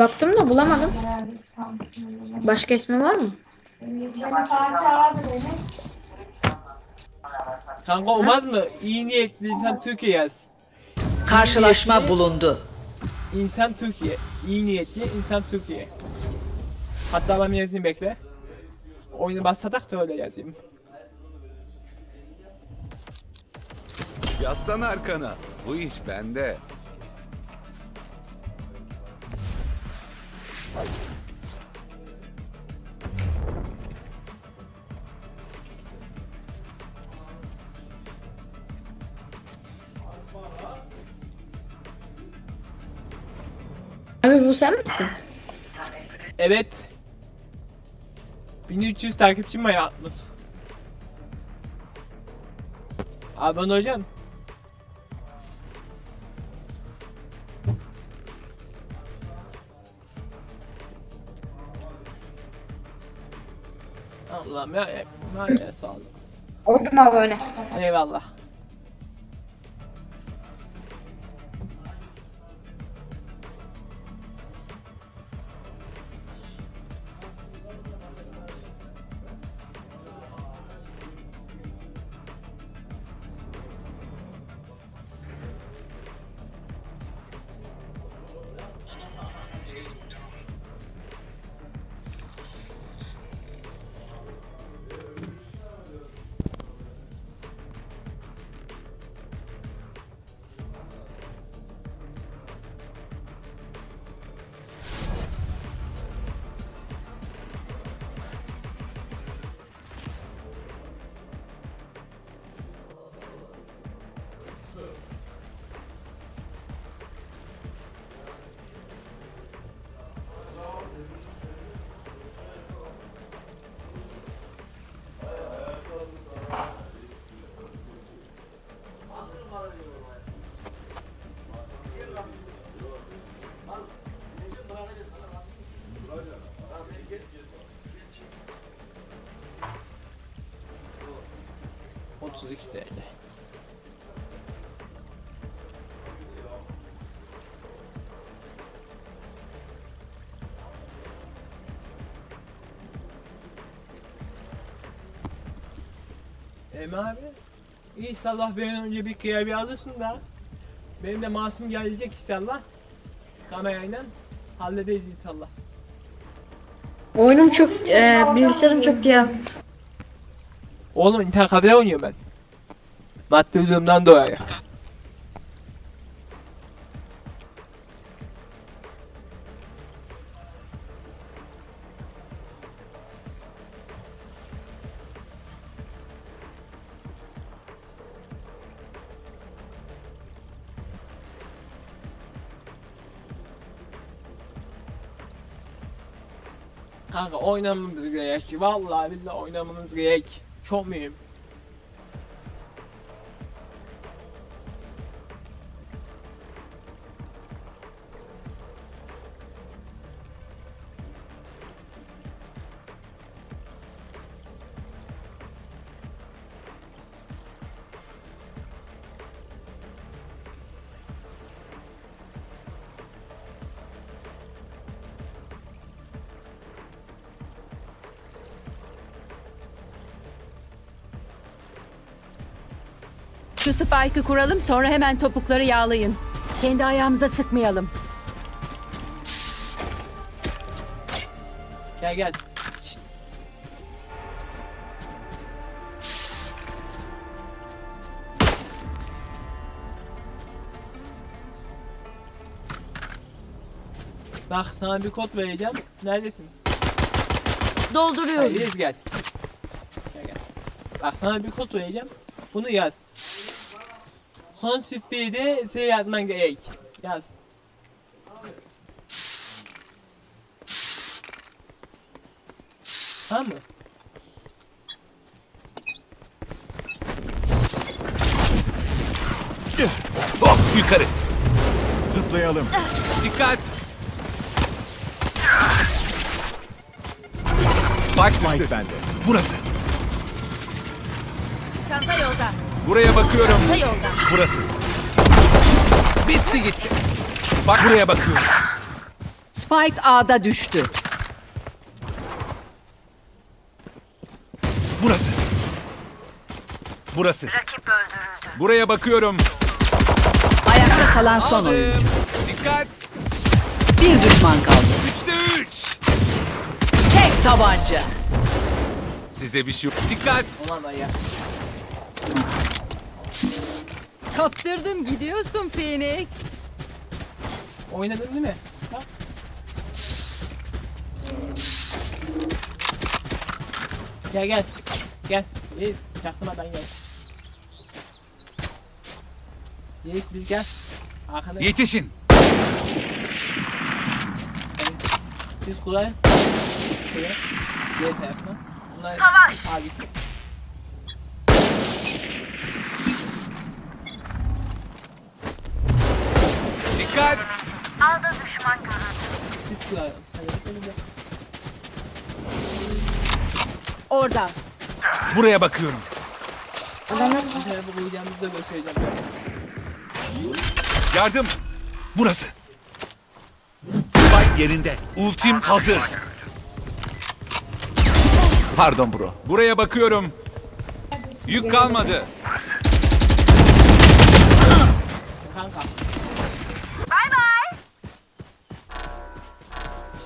Baktım da bulamadım. Başka ismi var mı? Kanka olmaz mı? İyi niyetli insan Türkiye yaz. Karşılaşma niyetli bulundu. İnsan Türkiye. İyi niyetli insan Türkiye. Hatta ben yazayım bekle. Oyunu başlatak da öyle yazayım. Yaslan arkana. Bu iş bende. Abi bu sen misin? Evet. 1300 takipçim var yalnız. Abone olacaksın. Allah'ım ya, ya, ya, sağ ol. Oldum abone. Eyvallah. Otuz iki TL. Emi abi İnşallah bir an önce bir kıyafet alırsın da benim de masum gelecek inşallah kamerayla hallederiz inşallah. Oyunum çok, e, bilgisayarım çok ya. Oğlum internet kafede oynuyorum ben. Üzümden dolayı. Kanka oynamamız gerek. Vallahi billahi oynamamız gerek. Çok mühim. Şu spike'ı kuralım sonra hemen topukları yağlayın. Kendi ayağımıza sıkmayalım. Gel gel. Şşt. Bak sana bir kod vereceğim. Neredesin? Dolduruyorum. Hayır gel. Gel gel. Bak sana bir kod vereceğim. Bunu yaz. Son şifreyi de şey yazman gerek. Yaz. Tamam mı? Hop yukarı. Zıplayalım. Dikkat. Spike Spike düştü. bende. Burası. Çanta yolda. Buraya bakıyorum. Burası. Bitti gitti. Spike buraya bakıyorum. Spike A'da düştü. Burası. Burası. Buraya bakıyorum. Ayakta kalan son oyuncu. Aldım. Dikkat. Bir düşman kaldı. Üçte üç. Tek tabanca. Size bir şey yok. Dikkat. Ulan ayı. Kaptırdın gidiyorsun Phoenix. Oynadın değil mi? Bak. Gel gel. Gel. Yeis çaktırmadan gel. Yeis biz gel. Arkana Yetişin. Siz kullanın. Şöyle. Diğer tarafına. Bunlar Savaş. Aa Dikkat. Hadi bakalım gel. Orada. Buraya bakıyorum. Tane bu koyacağımızı da göstereceğim. Yardım. Burası. Spike yerinde. Ultim hazır. Pardon bro. Buraya bakıyorum. Yük kalmadı. Kanka.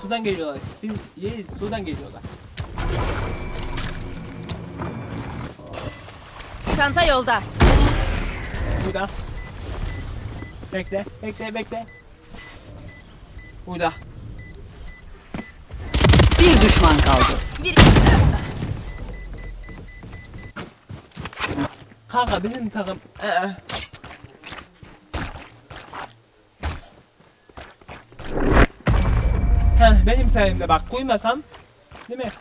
Sudan geliyorlar. Biz yeğiz sudan geliyorlar. Çanta yolda. Burada. Bekle, bekle, bekle. Burada. Bir düşman kaldı. Bir Kanka bizim takım. Ee. Heh, benim sayemde bak koymasam. Değil mi?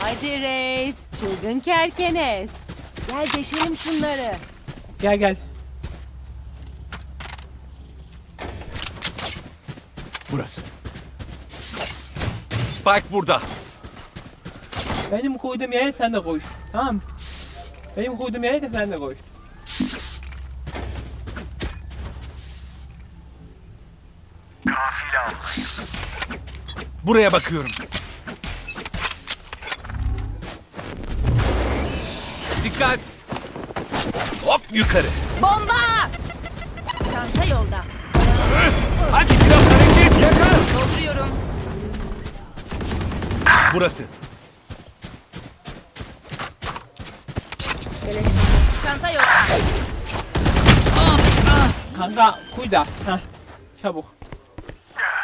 Hadi reis. Çılgın kerkenes. Gel deşelim şunları. Gel gel. Burası. Spike burada. Benim koyduğum yere sen de koy. Tamam? Benim koyduğum yere de sen de koy. Buraya bakıyorum. Dikkat. Hop yukarı. bomba. Çanta yolda. Hadi biraz hareket yakar. Dolduruyorum. Burası. Çanta yolda. Kanka koy da. Heh. Çabuk.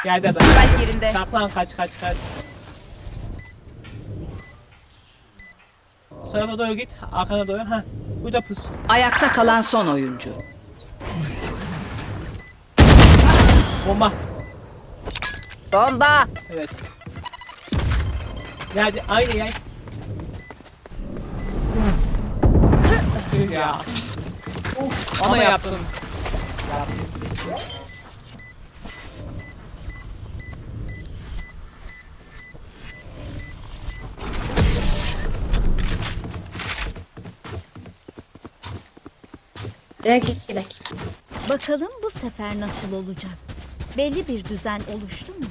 Geldi adam. Spike yerinde. Saklan kaç kaç kaç. Bu tarafa doğru git. Arkana doğru. Heh. Burada pus. Ayakta kalan son oyuncu. Bomba. Bomba. Evet. Geldi. Aynı yer. Tüh ya. Ama yaptım. Yaptım. Gidelim. Bakalım bu sefer nasıl olacak? Belli bir düzen oluştu mu?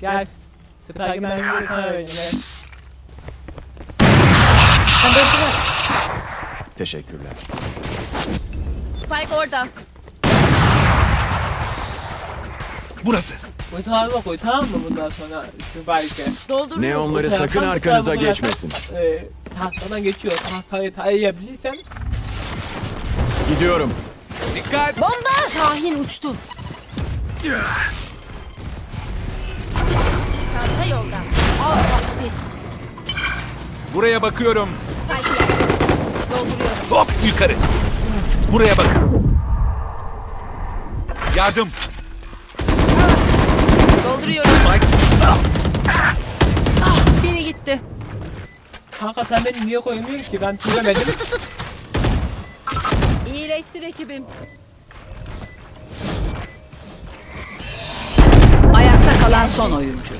Gel. Spiderman'i sana vereceğim. Teşekkürler. Spike orada. Burası. Bu tarafa koy tamam mı bundan sonra Spider'e? Dolduruyorum. Neonları Bu taraftan, sakın arkanıza geçmesin. koyarsan, E, tahtadan geçiyor. Tahtayı tayayabilirsen Gidiyorum. Dikkat. Şahin uçtu. Çanta yolda. Buraya bakıyorum. Spike. Dolduruyorum. Hop yukarı. Buraya bak. Yardım. Dolduruyorum. Spike. Biri gitti. Kanka sen beni niye koymuyor ki? Ben çözemedim. İyileştir ekibim. Ayakta kalan son oyuncu.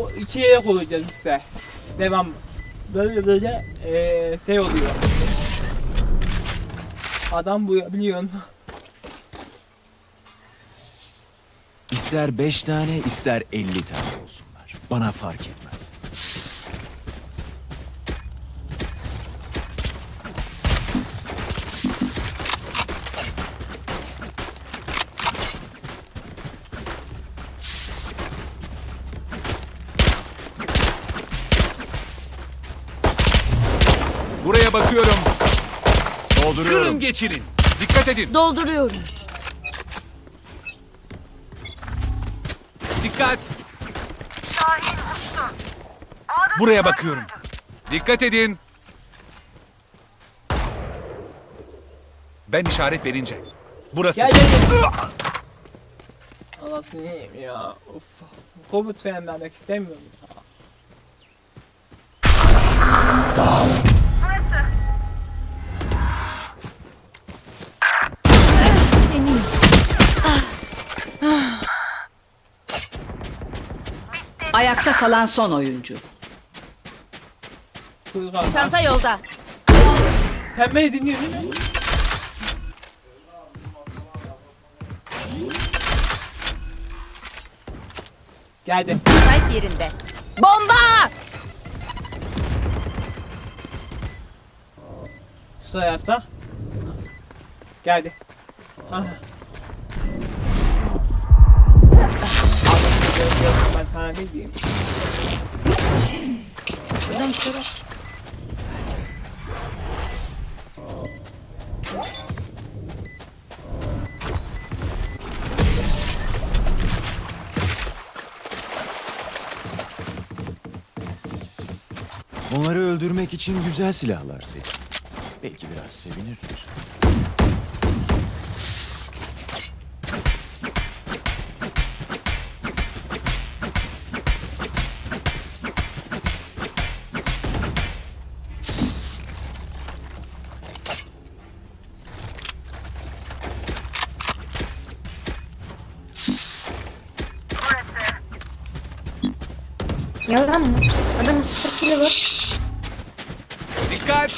O ikiye koyacağız işte. Devam. Böyle böyle ee, şey oluyor. Adam bu biliyorsun. İster 5 tane ister 50 tane olsunlar. Bana fark etmez. Buraya bakıyorum. Dolduruyorum. Kırın geçirin. Dikkat edin. Dolduruyorum. Dikkat. Buraya bakıyorum. Dikkat edin. Ben işaret verince. Burası. Gel gel gel. Anasını yiyeyim ya. Of. Komut vermek istemiyorum. ya. Senin Ayakta kalan son oyuncu. Kuyruğa bak. Çanta yolda. Sen beni dinliyorsun değil mi? Geldi. Spike yerinde. Bomba! Şu tarafta. Geldi. Ben sana ne diyeyim. Adam kara. Onları öldürmek için güzel silahlar seç. Belki biraz sevinirler. Yalan mı? Adamın sıfır kilo var. Dikkat.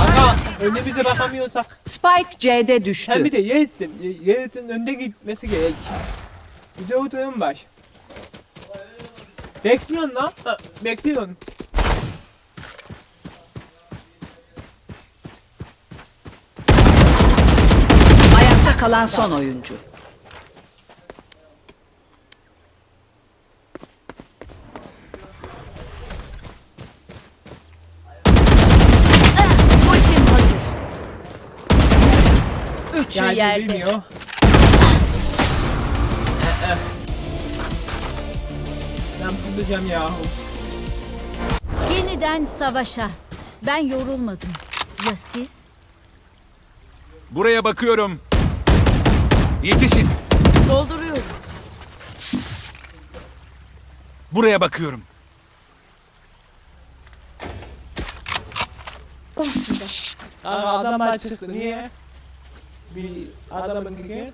Aga önümüze bakamıyorsak. Spike C'de düştü. Sen bir de Yeltsin. Yeltsin önde gitmesi gerek. Bir de o durum var. Bekliyorsun lan. Ha, Bekliyorsun. Ayakta kalan son oyuncu. Ultim hazır. Üçü yerde. bilmiyor. Ee, e. Ben pusacağım ya. Of. Yeniden savaşa. Ben yorulmadım. Ya siz? Buraya bakıyorum. Yetişin. Dolduruyorum. Buraya bakıyorum. Aa, adamlar çıktı. Niye? Bir adamın teki.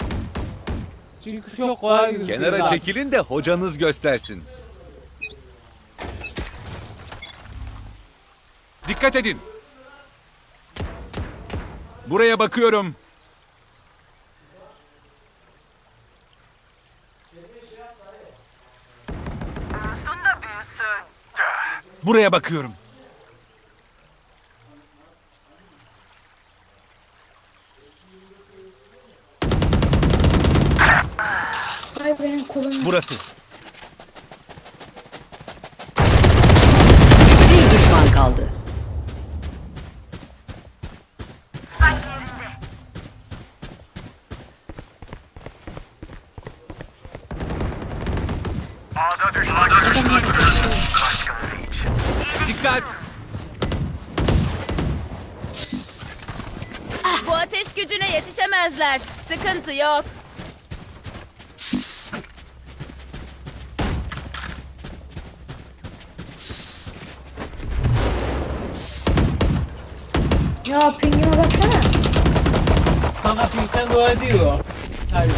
Çünkü çok kolay gözüküyor. Kenara çekilin de hocanız göstersin. Dikkat edin. Buraya bakıyorum. Buraya bakıyorum. Burası. Bir düşman kaldı. Dikkat. Bu ateş gücüne yetişemezler. Sıkıntı yok. Ya pingime baksana. Kanka büyükten dolayı diyor. Tabii.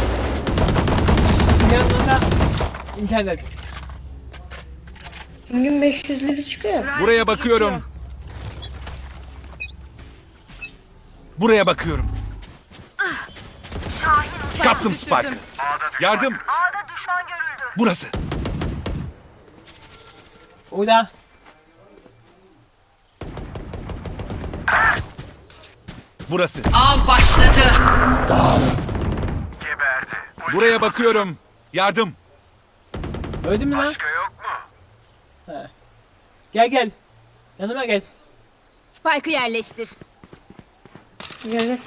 yanında da internet. Gün 500 lira çıkıyor. Buraya bakıyorum. Buraya bakıyorum. Kaptım Spike. Yardım. Burası. Orada. Burası. Av başladı. Buraya bakıyorum. Yardım. Öldü mü lan? Başka yok mu? He. Gel gel. Yanıma gel. Spike'ı yerleştir. Gel gel.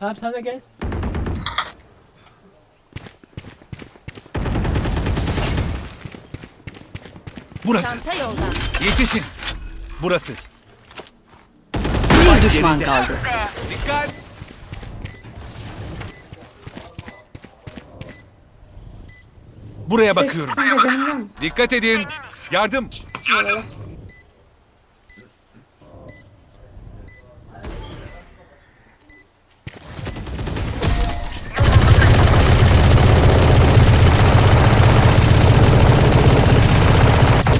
Tamam sen de gel. Burası. Çanta yolda. Yetişin. Burası. Bir düşman kaldı. Dikkat. Buraya bakıyorum. Dikkat edin. Yardım.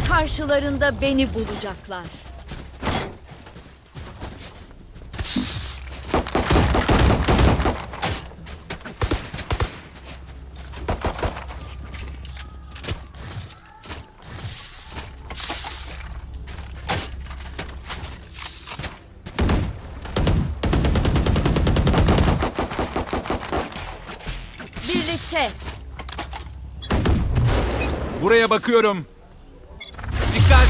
Karşılarında beni bulacaklar. Birlikte. Buraya bakıyorum. Dikkat.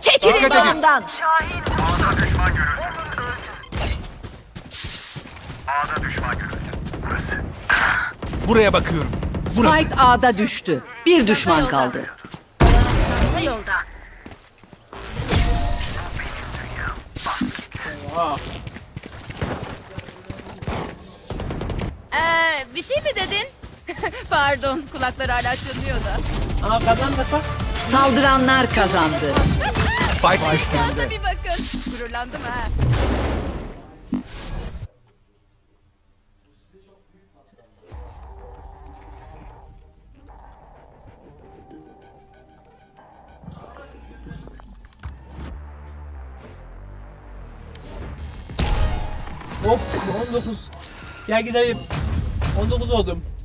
Çekilin Dikkat edin. yolumdan. Buraya bakıyorum. Burası. Spike A'da düştü. Bir düşman kaldı. Çanta yolda. Ee, bir şey mi dedin? Pardon kulaklar hala çınlıyor da. Aa kazandık bak. Saldıranlar kazandı. Spike düştü. Bir bakın. Gururlandım ha. Of 19. Gel gidelim. 19 oldum.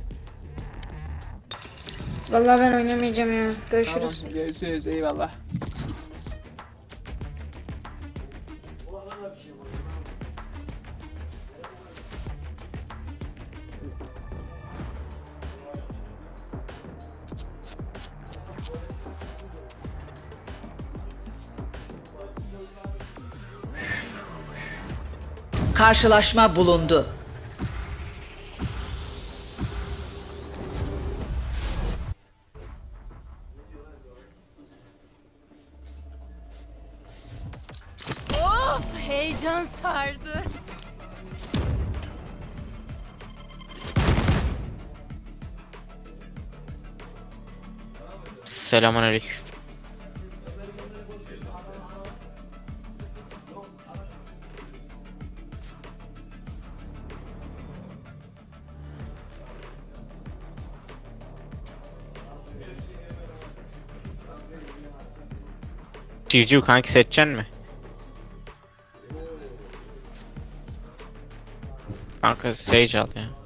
Vallahi ben oynamayacağım ya. Görüşürüz. Tamam görüşürüz eyvallah. Karşılaşma bulundu. Selamünaleyküm. Civciv kanki seçeceksin mi? Kanka Sage al ya.